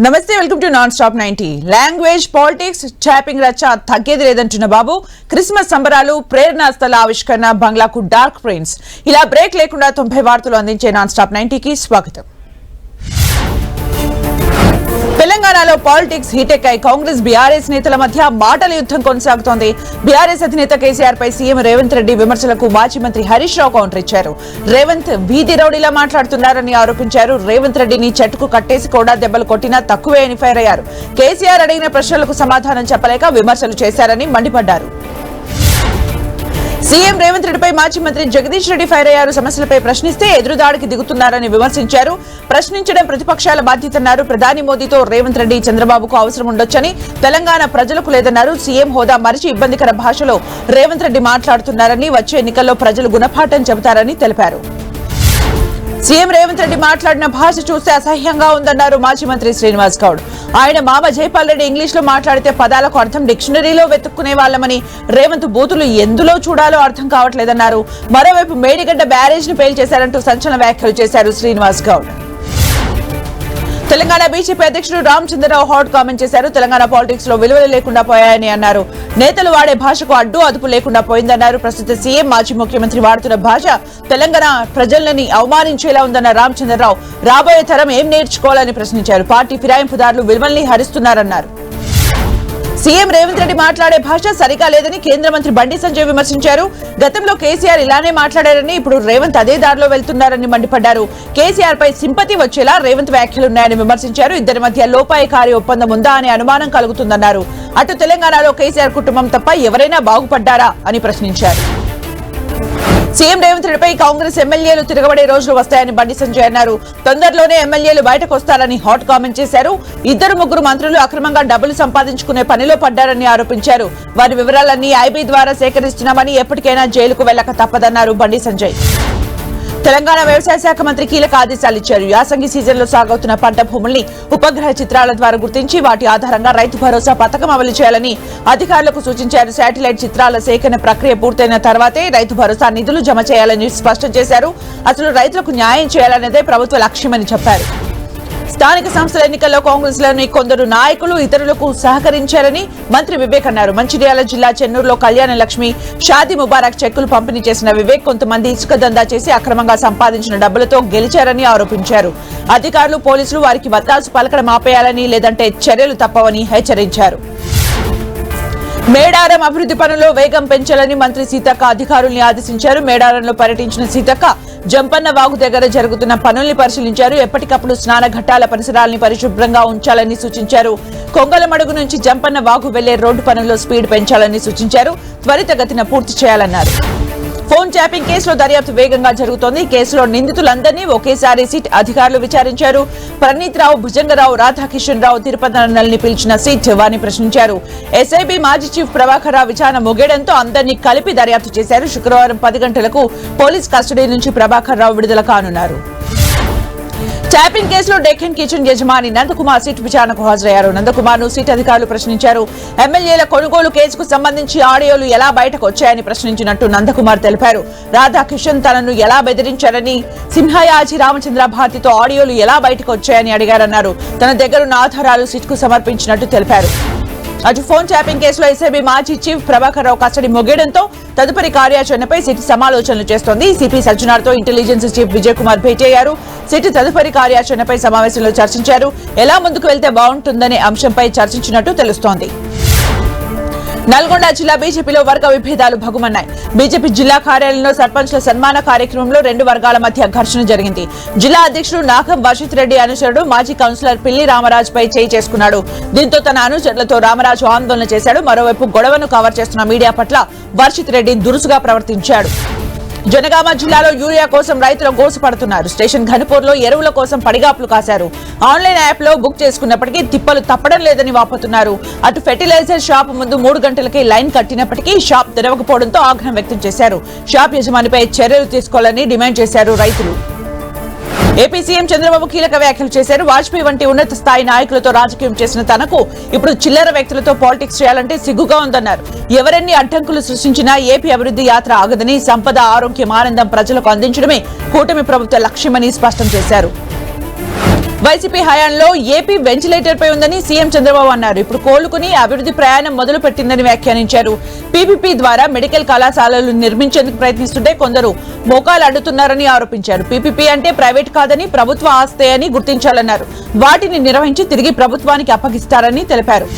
నమస్తే welcome to non stop ninety. Language politics chopping రచ్చ తగ్గేది లేదంటున్న బాబు. క్రిస్మస్ సంబరాలు ప్రేరణా స్థల ఆవిష్కరణ బంగ్లాకు డార్క్ ప్రిన్స్. ఇలా బ్రేక్ లేకుండా తొంభై వార్తలు అందించే నాన్ స్టాప్ నైన్టీకి స్వాగతం. తెలంగాణలో పాలిటిక్స్ హీటెక్కాయి కాంగ్రెస్ బీఆర్ఎస్ నేతల మధ్య మాటల యుద్ధం కొనసాగుతోంది. బీఆర్ఎస్ అధినేత కేసీఆర్ పై సీఎం రేవంత్ రెడ్డి విమర్శలకు మాజీ మంత్రి హరీష్ రావు కౌంటర్ ఇచ్చారు. రేవంత్ వీధి రౌడీలా మాట్లాడుతున్నారని ఆరోపించారు. రేవంత్ రెడ్డిని చెట్టుకు కట్టేసి కూడా దెబ్బలు కొట్టినా తక్కువే అని ఫైర్ అయ్యారు. కేసీఆర్ అడిగిన ప్రశ్నలకు సమాధానం చెప్పలేక విమర్శలు చేశారని మండిపడ్డారు. సీఎం రేవంత్ రెడ్డిపై మాజీ మంత్రి జగదీష్ రెడ్డి ఫైర్ అయ్యారు. సమస్యలపై ప్రశ్నిస్తే ఎదురుదాడికి దిగుతున్నారని విమర్శించారు. ప్రశ్నించడం ప్రతిపక్షాల బాధ్యతన్నారు ప్రధాని మోదీతో రేవంత్ రెడ్డి చంద్రబాబుకు అవసరం ఉండొచ్చని తెలంగాణ ప్రజలకు లేదన్నారు. సీఎం హోదా మరిచి ఇబ్బందికర భాషలో రేవంత్ రెడ్డి మాట్లాడుతున్నారని వచ్చే ఎన్నికల్లో ప్రజలు గుణపాఠం చెబుతారని తెలిపారు. సీఎం రేవంత్ రెడ్డి మాట్లాడిన భాష చూస్తే అసహ్యంగా ఉందన్నారు మాజీ మంత్రి శ్రీనివాస్ గౌడ్. ఆయన మామ జైపాల్ రెడ్డి ఇంగ్లీష్లో మాట్లాడితే పదాలకు అర్థం డిక్షనరీలో వెతుక్కునే వాళ్ళమని రేవంత్ బూతులు ఎందులో చూడాలో అర్థం కావట్లేదన్నారు. మరోవైపు మేడిగడ్డ బ్యారేజ్ను పేల్చేశారంటూ సంచలన వ్యాఖ్యలు చేశారు శ్రీనివాస్ గౌడ్. తెలంగాణ బీజేపీ అధ్యక్షుడు రామచంద్రరావు హాట్ కామెంట్ చేశారు. తెలంగాణ పాలిటిక్స్లో విలువలు లేకుండా పోయాయని అన్నారు. నేతలు వాడే భాషకు అడ్డు అదుపు లేకుండా పోయిందన్నారు. ప్రస్తుత సీఎం మాజీ ముఖ్యమంత్రి వాడుతున్న భాష తెలంగాణ ప్రజలని అవమానించేలా ఉందన్న రామచంద్రరావు. రాబోయే తరం ఏం నేర్చుకోవాలని ప్రశ్నించారు. పార్టీ ఫిరాయింపుదారులు విలువల్ని హరిస్తున్నారన్నారు. సీఎం రేవంత్ రెడ్డి మాట్లాడే భాష సరిగా లేదని కేంద్ర మంత్రి బండి సంజయ్ విమర్శించారు. గతంలో కేసీఆర్ ఇలానే మాట్లాడారని ఇప్పుడు రేవంత్ అదే దారిలో వెళ్తున్నారని మండిపడ్డారు. కేసీఆర్ పై సింపతి వచ్చేలా రేవంత్ వ్యాఖ్యలున్నాయని విమర్శించారు. ఇద్దరి మధ్య లోపాయకారి ఒప్పందం ఉందా అనే అనుమానం కలుగుతుందన్నారు. అటు తెలంగాణలో కేసీఆర్ కుటుంబం తప్ప ఎవరైనా బాగుపడ్డారా అని ప్రశ్నించారు. సీఎం రేవంత్ రెడ్డిపై కాంగ్రెస్ ఎమ్మెల్యేలు తిరగబడే రోజులు వస్తాయని బండి సంజయ్ అన్నారు. తొందరలోనే ఎమ్మెల్యేలు బయటకు వస్తారని హాట్ కామెంట్ చేశారు. ఇద్దరు ముగ్గురు మంత్రులు అక్రమంగా డబ్బులు సంపాదించుకునే పనిలో పడ్డారని ఆరోపించారు. వారి వివరాలన్నీ ఐబీ ద్వారా సేకరిస్తున్నామని ఎప్పటికైనా జైలుకు వెళ్ళక తప్పదన్నారు బండి సంజయ్. తెలంగాణ వ్యవసాయ శాఖ మంత్రి కీలక ఆదేశాలు ఇచ్చారు. యాసంగి సీజన్లో సాగవుతున్న పంట భూముల్ని ఉపగ్రహ చిత్రాల ద్వారా గుర్తించి వాటి ఆధారంగా రైతు భరోసా పథకం అమలు చేయాలని అధికారులకు సూచించారు. శాటిలైట్ చిత్రాల సేకరణ ప్రక్రియ పూర్తయిన తర్వాతే రైతు భరోసా నిధులు జమ చేయాలని స్పష్టం చేశారు. అసలు రైతులకు న్యాయం చేయాలన్నదే ప్రభుత్వ లక్ష్యమని చెప్పారు. స్థానిక సంస్థల ఎన్నికల్లో కాంగ్రెస్లోని కొందరు నాయకులు ఇతరులకు సహకరించారని మంత్రి వివేక్ అన్నారు. మంచిర్యాల జిల్లా చెన్నూరులో కళ్యాణ లక్ష్మి షాదీ ముబారక్ చెక్కులు పంపిణీ చేసిన వివేక్ కొంతమంది ఇసుక దందా చేసి అక్రమంగా సంపాదించిన డబ్బులతో గెలిచారని ఆరోపించారు. అధికారులు పోలీసులు వారికి వత్తాసు పలకడం ఆపేయాలని లేదంటే చర్యలు తప్పవని హెచ్చరించారు. మేడారం అభివృద్ధి పనుల్లో వేగం పెంచాలని మంత్రి సీతక్క అధికారుల్ని ఆదేశించారు. మేడారంలో పర్యటించిన సీతక్క జంపన్న వాగు దగ్గర జరుగుతున్న పనుల్ని పరిశీలించారు. ఎప్పటికప్పుడు స్నాన ఘట్టాల పరిసరాల్ని పరిశుభ్రంగా ఉంచాలని సూచించారు. కొంగలమడుగు నుంచి జంపన్న వాగు వెళ్ళే రోడ్డు పనుల్లో స్పీడ్ పెంచాలని సూచించారు. త్వరితగతిన పూర్తి చేయాలన్నారు. ఫోన్ ట్యాపింగ్ కేసులో దర్యాప్తు వేగంగా జరుగుతోంది. కేసులో నిందితులందరినీ ఒకేసారి సిట్ అధికారులు విచారించారు. ప్రణీత్ రావు భుజంగరావు రాధాకిషన్ రావు తిరుపతి పిలిచిన సిట్ వారిని ప్రశ్నించారు. ఎస్ఐబి మాజీ చీఫ్ ప్రభాకర్ రావు విచారణ ముగియడంతో అందరినీ కలిపి దర్యాప్తు చేశారు. శుక్రవారం పది గంటలకు పోలీస్ కస్టడీ నుంచి ప్రభాకర్ రావు విడుదల కానున్నారు. ట్యాపింగ్ కేసులో డెక్కన్ కిచెన్ యజమాని నందకుమార్ సిట్ విచారణకు హాజరయ్యారు. నందకుమార్ను సీట్ అధికారులు ప్రశ్నించారు. ఎమ్మెల్యేల కొనుగోలు కేసుకు సంబంధించి ఆడియోలు ఎలా బయటకు వచ్చాయని ప్రశ్నించినట్టు నందకుమార్ తెలిపారు. రాధాకిషన్ తనను ఎలా బెదిరించారని సింహయాజీ రామచంద్ర భారతితో ఆడియోలు ఎలా బయటకు వచ్చాయని అడిగారన్నారు. తన దగ్గరున్న ఆధారాలు సిట్కు సమర్పించినట్టు తెలిపారు. అటు ఫోన్ ట్యాపింగ్ కేసులో ఎస్ఐబీ మాజీ చీఫ్ ప్రభాకర్ రావు కస్టడీ ముగియడంతో తదుపరి కార్యాచరణపై సిటీ సమాలోచనలు చేస్తోంది. సిపి సజ్జనార్తో ఇంటెలిజెన్స్ చీఫ్ విజయ్ కుమార్ భేటీ అయ్యారు. సిటీ తదుపరి కార్యాచరణపై సమావేశంలో చర్చించారు. ఎలా ముందుకు వెళ్తే బాగుంటుందనే అంశంపై చర్చించినట్టు తెలుస్తోంది. నల్గొండ జిల్లా బీజేపీలో వర్గ విభేదాలు భగుమన్నాయి బీజేపీ జిల్లా కార్యాలయంలో సర్పంచ్ల సన్మాన కార్యక్రమంలో రెండు వర్గాల మధ్య ఘర్షణ జరిగింది. జిల్లా అధ్యక్షుడు నాగం వర్షిత్ రెడ్డి అనుచరుడు మాజీ కౌన్సిలర్ పిల్లి రామరాజుపై చేయి చేసుకున్నాడు. దీంతో తన అనుచరులతో రామరాజు ఆందోళన చేశాడు. మరోవైపు గొడవను కవర్ చేస్తున్న మీడియా పట్ల వర్షిత్ రెడ్డి దురుసుగా ప్రవర్తించాడు. జనగామ జిల్లాలో యూరియా కోసం రైతులు గోసుపడుతున్నారు. స్టేషన్ ఘనపూర్లో ఎరువుల కోసం పడిగాపులు కాశారు. ఆన్లైన్ యాప్లో బుక్ చేసుకున్నప్పటికీ తిప్పలు తప్పడం లేదని వాపోతున్నారు. అటు ఫెర్టిలైజర్ షాప్ ముందు మూడు గంటలకి లైన్ కట్టినప్పటికీ షాప్ తెరవకపోవడంతో ఆగ్రహం వ్యక్తం చేశారు. షాప్ యజమానిపై చర్యలు తీసుకోవాలని డిమాండ్ చేశారు రైతులు. ఏపీ సీఎం చంద్రబాబు కీలక వ్యాఖ్యలు చేశారు. వాజ్పేయి వంటి ఉన్నత స్థాయి నాయకులతో రాజకీయం చేసిన తనకు ఇప్పుడు చిల్లర వ్యక్తులతో పాలిటిక్స్ చేయాలంటే సిగ్గుగా ఉందన్నారు. ఎవరెన్ని అడ్డంకులు సృష్టించినా ఏపీ అభివృద్ధి యాత్ర ఆగదని సంపద ఆరోగ్యం ఆనందం ప్రజలకు అందించడమే కూటమి ప్రభుత్వ లక్ష్యమని స్పష్టం చేశారు. వైసీపీ హయాంలో ఏపీ వెంటిలేటర్ పై ఉందని సీఎం చంద్రబాబు అన్నారు. ఇప్పుడు కోలుకుని అభివృద్ధి ప్రయాణం మొదలు పెట్టిందని వ్యాఖ్యానించారు. పీపీపీ ద్వారా మెడికల్ కళాశాలలు నిర్మించేందుకు ప్రయత్నిస్తుంటే కొందరు మోకాలు అడ్డుతున్నారని ఆరోపించారు. పీపీపీ అంటే ప్రైవేట్ కాదని ప్రభుత్వ ఆస్తే అని గుర్తించాలన్నారు. వాటిని నిర్వహించి తిరిగి ప్రభుత్వానికి అప్పగిస్తారని తెలిపారు.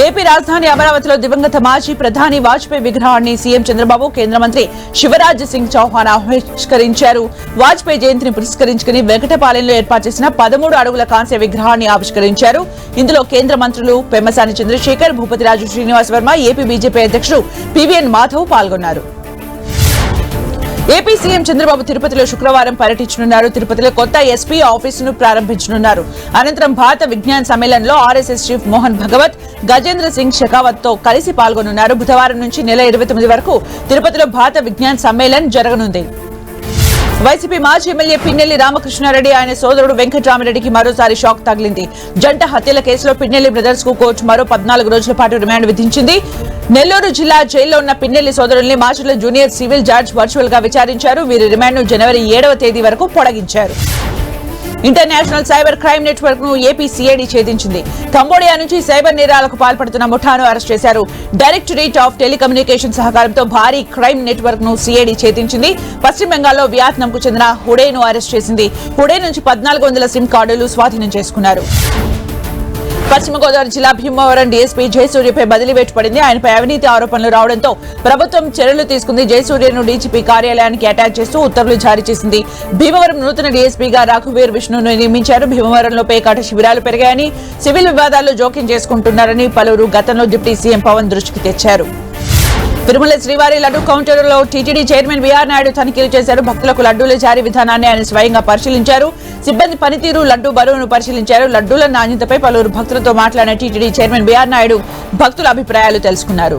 ఏపీ రాజధాని అమరావతిలో దివంగత మాజీ ప్రధాని వాజ్పేయి విగ్రహాన్ని సీఎం చంద్రబాబు కేంద్ర మంత్రి శివరాజ్ సింగ్ చౌహాన్ ఆవిష్కరించారు. వాజ్పేయి జయంతిని పురస్కరించుకుని వెంకటపాలెంలో ఏర్పాటు చేసిన పదమూడు అడుగుల కాంస్య విగ్రహాన్ని ఆవిష్కరించారు. ఇందులో కేంద్ర మంత్రులు పెమ్మసాని చంద్రశేఖర్ భూపతిరాజు శ్రీనివాస్ వర్మ ఏపీ బీజేపీ అధ్యక్షుడు పివిఎన్ మాధవ్ పాల్గొన్నారు. ఏపీ సీఎం చంద్రబాబు తిరుపతిలో శుక్రవారం పర్యటించనున్నారు. తిరుపతిలో కొత్త ఎస్పీ ఆఫీసును ప్రారంభించనున్నారు. అనంతరం భారత విజ్ఞాన్ సమ్మేళనంలో ఆర్ఎస్ఎస్ చీఫ్ మోహన్ భగవత్ గజేంద్ర సింగ్ షెకావత్తో కలిసి పాల్గొనున్నారు. బుధవారం నుంచి నెల ఇరవై తొమ్మిది వరకు తిరుపతిలో భారత విజ్ఞాన్ సమ్మేళన్ జరగనుంది. వైసీపీ మాజీ ఎమ్మెల్యే పిన్నెల్లి రామకృష్ణారెడ్డి ఆయన సోదరుడు వెంకటరామిరెడ్డికి మరోసారి షాక్ తగిలింది. జంట హత్యల కేసులో పిన్నెల్లి బ్రదర్స్కు కోర్టు మరో పద్నాలుగు రోజుల పాటు రిమాండ్ విధించింది. నెల్లూరు జిల్లా జైల్లో ఉన్న పిన్నెల్లి సోదరుల్ని మార్చిలో జూనియర్ సివిల్ జడ్జ్ వర్చువల్గా విచారించారు. వీరి రిమాండ్ను జనవరి ఏడవ తేదీ వరకు పొడిగించారు. ఇంటర్నేషనల్ సైబర్ క్రైమ్ నెట్వర్క్ను ఏపీ సిఐడి ఛేదించింది. కంబోడియా నుంచి సైబర్ నేరాలకు పాల్పడుతున్న ముఠాను అరెస్ట్ చేశారు. డైరెక్టరేట్ ఆఫ్ టెలికమ్యూనికేషన్ సహకారంతో భారీ క్రైమ్ నెట్వర్క్ను సిఐడి ఛేదించింది. పశ్చిమ బెంగాల్లో వియత్నాంకు చెందిన హుడేను అరెస్ట్ చేసింది. హుడే నుంచి పద్నాలుగు వందల సిమ్ కార్డులు స్వాధీనం చేసుకున్నారు. పశ్చిమ గోదావరి జిల్లా భీమవరం డీఎస్పీ జయసూర్యపై బదిలీ వేటుపడింది ఆయనపై అవినీతి ఆరోపణలు రావడంతో ప్రభుత్వం చర్యలు తీసుకుంది. జయసూర్యను డీజీపీ కార్యాలయానికి అటాచ్ చేస్తూ ఉత్తర్వులు జారీ చేసింది. భీమవరం నూతన డీఎస్పీగా రాఘువీర్ విష్ణును నియమించారు. భీమవరంలో పేకాట శిబిరాలు పెరిగాయని సివిల్ వివాదాల్లో జోక్యం చేసుకుంటున్నారని పలువురు గతంలో డిప్యూటీ సీఎం పవన్ దృష్టికి తెచ్చారు. తిరుమల శ్రీవారి లడ్డు కౌంటర్లో టీటీడీ చైర్మన్ బీఆర్ నాయుడు తనిఖీలు చేశారు. భక్తులకు లడ్డూల జారీ విధానాన్ని ఆయన స్వయంగా పరిశీలించారు. సిబ్బంది పనితీరు లడ్డు బరువును పరిశీలించారు. లడ్డూల నాణ్యతపై పలువురు భక్తులతో మాట్లాడిన టీటీడీ చైర్మన్ బీఆర్ నాయుడు భక్తుల అభిప్రాయాలు తెలుసుకున్నారు.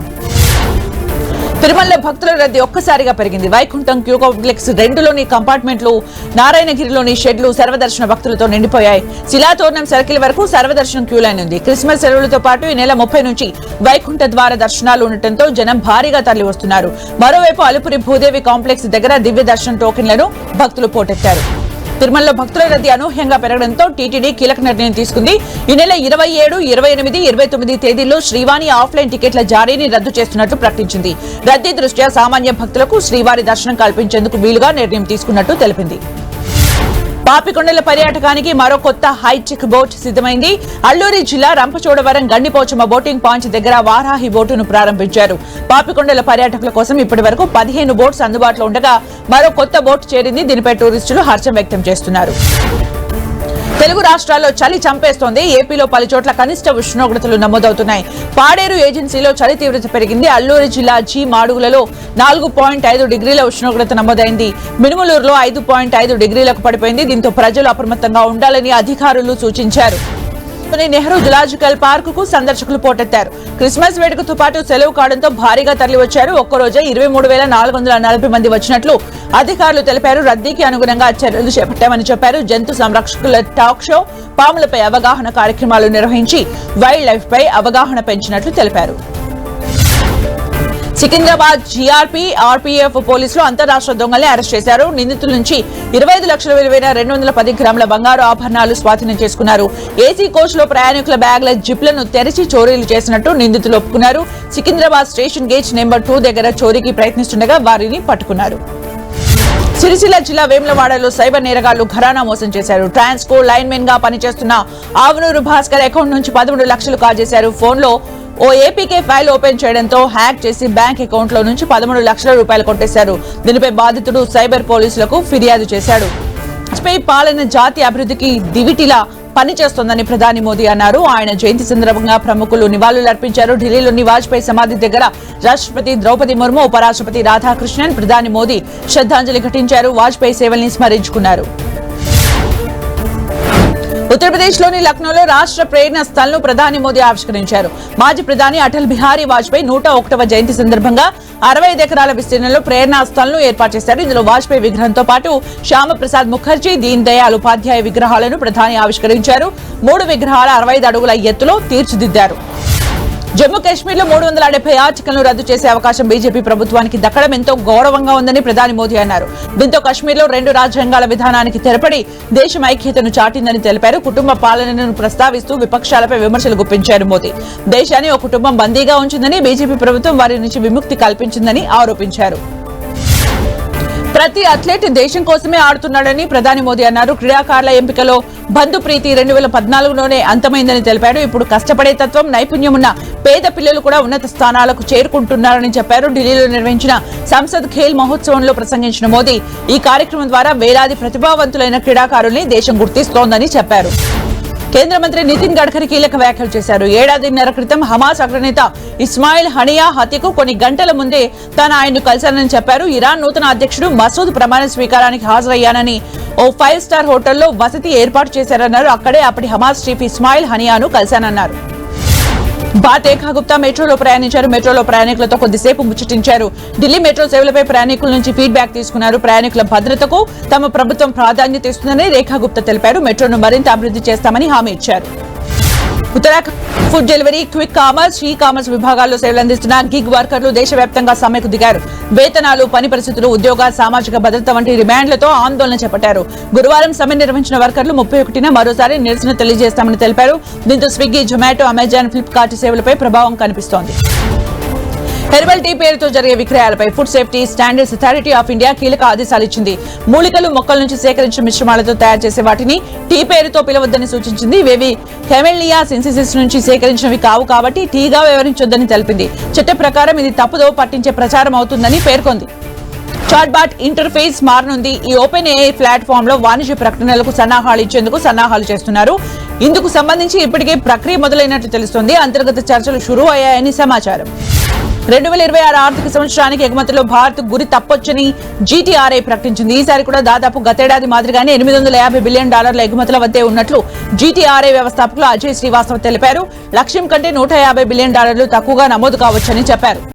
తిరుమలలో భక్తుల రద్దీ ఒక్కసారిగా పెరిగింది. వైకుంఠం క్యూ కాంప్లెక్స్ రెండులోని కంపార్ట్మెంట్లు నారాయణగిరిలోని షెడ్లు సర్వదర్శన భక్తులతో నిండిపోయాయి. శిలాతోరణం సర్కిల్ వరకు సర్వదర్శనం క్యూ లైన్ ఉంది. క్రిస్మస్ సెలవులతో పాటు ఈ నెల ముప్పై నుంచి వైకుంఠ ద్వార దర్శనాలు ఉండటంతో జనం భారీగా తరలి వస్తున్నారు. మరోవైపు అలుపురి భూదేవి కాంప్లెక్స్ దగ్గర దివ్య దర్శన టోకెన్లను భక్తులు పోటెత్తారు. తిరుమలలో భక్తుల రద్దీ అనూహ్యంగా పెరగడంతో టీటీడీ కీలక నిర్ణయం తీసుకుంది. ఈ నెల ఇరవై ఏడు ఇరవై ఎనిమిది ఇరవై తొమ్మిది తేదీల్లో శ్రీవాణి ఆఫ్లైన్ టికెట్ల జారీని రద్దు చేస్తున్నట్టు ప్రకటించింది. రద్దీ దృష్ట్యా సామాన్య భక్తులకు శ్రీవారి దర్శనం కల్పించేందుకు వీలుగా నిర్ణయం తీసుకున్నట్టు తెలిపింది. పాపికొండల పర్యాటకానికి మరో కొత్త హైటెక్ బోట్ సిద్ధమైంది. అల్లూరి జిల్లా రంపచోడవరం గండిపోచమ్మ బోటింగ్ పాయింట్ దగ్గర వారాహి బోటును ప్రారంభించారు. పాపికొండల పర్యాటకుల కోసం ఇప్పటి వరకు పదిహేను బోట్స్ అందుబాటులో ఉండగా మరో కొత్త బోట్ చేరింది. దీనిపై టూరిస్టులు హర్షం వ్యక్తం చేస్తున్నారు. తెలుగు రాష్ట్రాల్లో చలి చంపేస్తోంది. ఏపీలో పలు చోట్ల కనిష్ట ఉష్ణోగ్రతలు నమోదవుతున్నాయి. పాడేరు ఏజెన్సీలో చలి తీవ్రత పెరిగింది. అల్లూరి జిల్లా జీ మాడుగులలో నాలుగు పాయింట్ ఐదు డిగ్రీల ఉష్ణోగ్రత నమోదైంది. మినుములూరులో ఐదు పాయింట్ ఐదు డిగ్రీలకు పడిపోయింది. దీంతో ప్రజలు అప్రమత్తంగా ఉండాలని అధికారులు సూచించారు. లోని నెహ్రూ జులాజికల్ పార్క్కు సందర్శకులు పోటెత్తారు. క్రిస్మస్ వేడుకతో పాటు సెలవు కావడంతో భారీగా తరలివచ్చారు. ఒక్కరోజే ఇరవై మూడు వేల నాలుగు వందల నలభై మంది వచ్చినట్లు అధికారులు తెలిపారు. రద్దీకి అనుగుణంగా చర్యలు చేపట్టామని చెప్పారు. జంతు సంరక్షకుల టాక్ షో పాములపై అవగాహన కార్యక్రమాలు నిర్వహించి వైల్డ్ లైఫ్ పై అవగాహన పెంచినట్లు తెలిపారు. సికింద్రాబాద్ జీఆర్పీ ఆర్పీఎఫ్ పోలీసులు అంతరాష్ట్ర దొంగల్ని అరెస్ట్ చేశారు. నిందితుల నుంచి ఇరవై ఐదు లక్షల విలువైన రెండు వందల పది గ్రాముల బంగారు ఆభరణాలు స్వాధీనం చేసుకున్నారు. ఏసీ కోచ్లో ప్రయాణికుల బ్యాగ్ల జిప్లను తెరిచి చోరీలు చేసినట్టు నిందితులు ఒప్పుకున్నారు. Secunderabad station gate number two దగ్గర చోరీకి ప్రయత్నిస్తుండగా వారిని పట్టుకున్నారు. సిరిసిల్ల జిల్లా వేములవాడలో సైబర్ నేరగాళ్ళు ఘరానా మోసం చేశారు. ట్రాన్స్కో లైన్ మెన్గా పనిచేస్తున్న ఆవునూరు భాస్కర్ అకౌంట్ నుంచి పదమూడు లక్షలు కాజేశారు. ఫోన్లో ఓ ఏపీకే ఫైల్ ఓపెన్ చేయడంతో హ్యాక్ చేసి బ్యాంక్ అకౌంట్లో నుంచి పదమూడు లక్షల రూపాయలు కొట్టేశారు. దీనిపై బాధితుడు సైబర్ పోలీసులకు ఫిర్యాదు చేశాడు. వాజ్పేయి పాలన జాతి అభివృద్ధికి దివిటిలా పనిచేస్తోందని ప్రధాని మోదీ అన్నారు. ఆయన జయంతి సందర్భంగా ప్రముఖులు నివాళులర్పించారు ఢిల్లీలోని వాజ్పేయి సమాధి దగ్గర రాష్ట్రపతి ద్రౌపది ముర్ము ఉపరాష్ట్రపతి రాధాకృష్ణన్ ప్రధాని మోదీ శ్రద్ధాంజలి ఘటించారు. వాజ్పేయి సేవల్ని స్మరించుకున్నారు. ఉత్తరప్రదేశ్లోని లక్నోలో రాష్ట్ర ప్రేరణ స్థల్ను ప్రధాని మోదీ ఆవిష్కరించారు. మాజీ ప్రధాని అటల్ బిహారీ వాజ్పేయి నూట ఒకటవ జయంతి సందర్భంగా అరవై ఎకరాల విస్తీర్ణంలో ప్రేరణ స్థల్ను ఏర్పాటు చేశారు. ఇందులో వాజ్పేయి విగ్రహంతో పాటు శ్యామప్రసాద్ ముఖర్జీ దీన్ దయాళ్ ఉపాధ్యాయ విగ్రహాలను ప్రధాని ఆవిష్కరించారు. మూడు విగ్రహాల అరవై ఐదు అడుగుల ఎత్తులో తీర్చిదిద్దారు. జమ్మూ కాశ్మీర్లో మూడు వందల డెబ్బై ఆర్టికల్ను రద్దు చేసే అవకాశం బీజేపీ ప్రభుత్వానికి దక్కడం ఎంతో గౌరవంగా ఉందని ప్రధాని మోదీ అన్నారు. దీంతో కాశ్మీర్లో రెండు రాజ్యాంగాల విధానానికి తెరపడి దేశం ఐక్యతను చాటిందని తెలిపారు. కుటుంబ పాలనను ప్రస్తావిస్తూ విపక్షాలపై విమర్శలు గుప్పించారు మోదీ. దేశాన్ని ఒక కుటుంబం బందీగా ఉంచిందని బీజేపీ ప్రభుత్వం వారి నుంచి విముక్తి కల్పించిందని ఆరోపించారు. ప్రతి అథ్లెట్ దేశం కోసమే ఆడుతున్నాడని ప్రధాని మోదీ అన్నారు. క్రీడాకారుల ఎంపికలో బంధు ప్రీతి రెండు వేల పద్నాలుగులోనే అంతమైందని తెలిపాడు. ఇప్పుడు కష్టపడే తత్వం నైపుణ్యం ఉన్న పేద పిల్లలు కూడా ఉన్నత స్థానాలకు చేరుకుంటున్నారని చెప్పారు. ఢిల్లీలో నిర్వహించిన సంసద్ ఖేల్ మహోత్సవంలో ప్రసంగించిన మోదీ ఈ కార్యక్రమం ద్వారా వేలాది ప్రతిభావంతులైన క్రీడాకారుల్ని దేశం గుర్తిస్తోందని చెప్పారు. కేంద్ర మంత్రి నితిన్ గడ్కరీ కీలక వ్యాఖ్యలు చేశారు. ఏడాదిన్నర క్రితం హమాస్ అగ్రనేత ఇస్మాయిల్ హనియా హత్యకు కొన్ని గంటల ముందే తాను ఆయన్ను కలిశానని చెప్పారు. ఇరాన్ నూతన అధ్యక్షుడు మసూద్ ప్రమాణ స్వీకారానికి హాజరయ్యానని ఓ ఫైవ్ స్టార్ హోటల్లో వసతి ఏర్పాటు చేశారన్నారు. అక్కడే అప్పటి హమాస్ చీఫ్ ఇస్మాయిల్ హనియాను కలిశానన్నారు. భారత్ రేఖా గుప్తా మెట్రోలో ప్రయాణించారు. మెట్రోలో ప్రయాణికులతో కొద్దిసేపు ముచ్చటించారు. ఢిల్లీ మెట్రో సేవలపై ప్రయాణికుల నుంచి ఫీడ్బ్యాక్ తీసుకున్నారు. ప్రయాణికుల భద్రతకు తమ ప్రభుత్వం ప్రాధాన్యత ఇస్తుందని రేఖా గుప్తా తెలిపారు. మెట్రోను మరింత అభివృద్ధి చేస్తామని హామీ ఇచ్చారు. Uttarakhand food delivery quick commerce e commerce విభాగాల్లో సేవలు అందిస్తున్న గిగ్ వర్కర్లు దేశవ్యాప్తంగా సమ్మెకు దిగారు. వేతనాలు పని పరిస్థితులు ఉద్యోగ సామాజిక భద్రత వంటి డిమాండ్లతో ఆందోళన చేపట్టారు. గురువారం సమ్మె నిర్వహించిన వర్కర్లు ముప్పై ఒకటిన మరోసారి నిరసన తెలియజేస్తామని తెలిపారు. దీంతో స్విగ్గీ జొమాటో అమెజాన్ ఫ్లిప్కార్ట్ సేవలపై ప్రభావం కనిపిస్తోంది. హెర్బల్ టీ పేరుతో జరిగే విక్రయాలపై food safety standards authority of India కీలక ఆదేశాలు ఇచ్చింది. మూలికలు మొక్కల నుంచి సేకరించిన మిశ్రమాలతో తయారు చేసే వాటిని టీ పేరుతో పిలవద్దని సూచించింది. ఇవేవి కెమెలియా సిన్సిసిస్ నుంచి సేకరించినవి కావు కాబట్టి టీగా వివరించొద్దని తెలిపింది. చట్ట ప్రకారం ఇది తప్పుదో పట్టించే ప్రచారం అవుతుందని పేర్కొంది. చాట్బాట్ ఇంటర్ఫేస్ మారనుంది. ఈ ఓపెన్ ఏఐ ప్లాట్ఫామ్లో వాణిజ్య ప్రకటనలకు సన్నాహాలు ఇచ్చేందుకు సన్నాహాలు చేస్తున్నారు. ఇందుకు సంబంధించి ఇప్పటికే ప్రక్రియ మొదలైనట్లు తెలుస్తోంది. అంతర్గత చర్చలు షురూ అయ్యాయని సమాచారం. రెండు వేల ఇరవై ఆరు ఆర్థిక సంవత్సరానికి ఎగుమతిలో భారత్ గురి తప్పొచ్చని జీటీఆర్ఐ ప్రకటించింది. ఈసారి కూడా దాదాపు గతేడాది మాదిరిగానే ఎనిమిది వందల యాభై బిలియన్ డాలర్ల ఎగుమతుల వద్దే ఉన్నట్లు జీటీఆర్ఐ వ్యవస్థాపకులు అజయ్ శ్రీవాస్తవ్ తెలిపారు. లక్ష్యం కంటే నూట యాభై బిలియన్ డాలర్లు తక్కువగా నమోదు కావచ్చని చెప్పారు.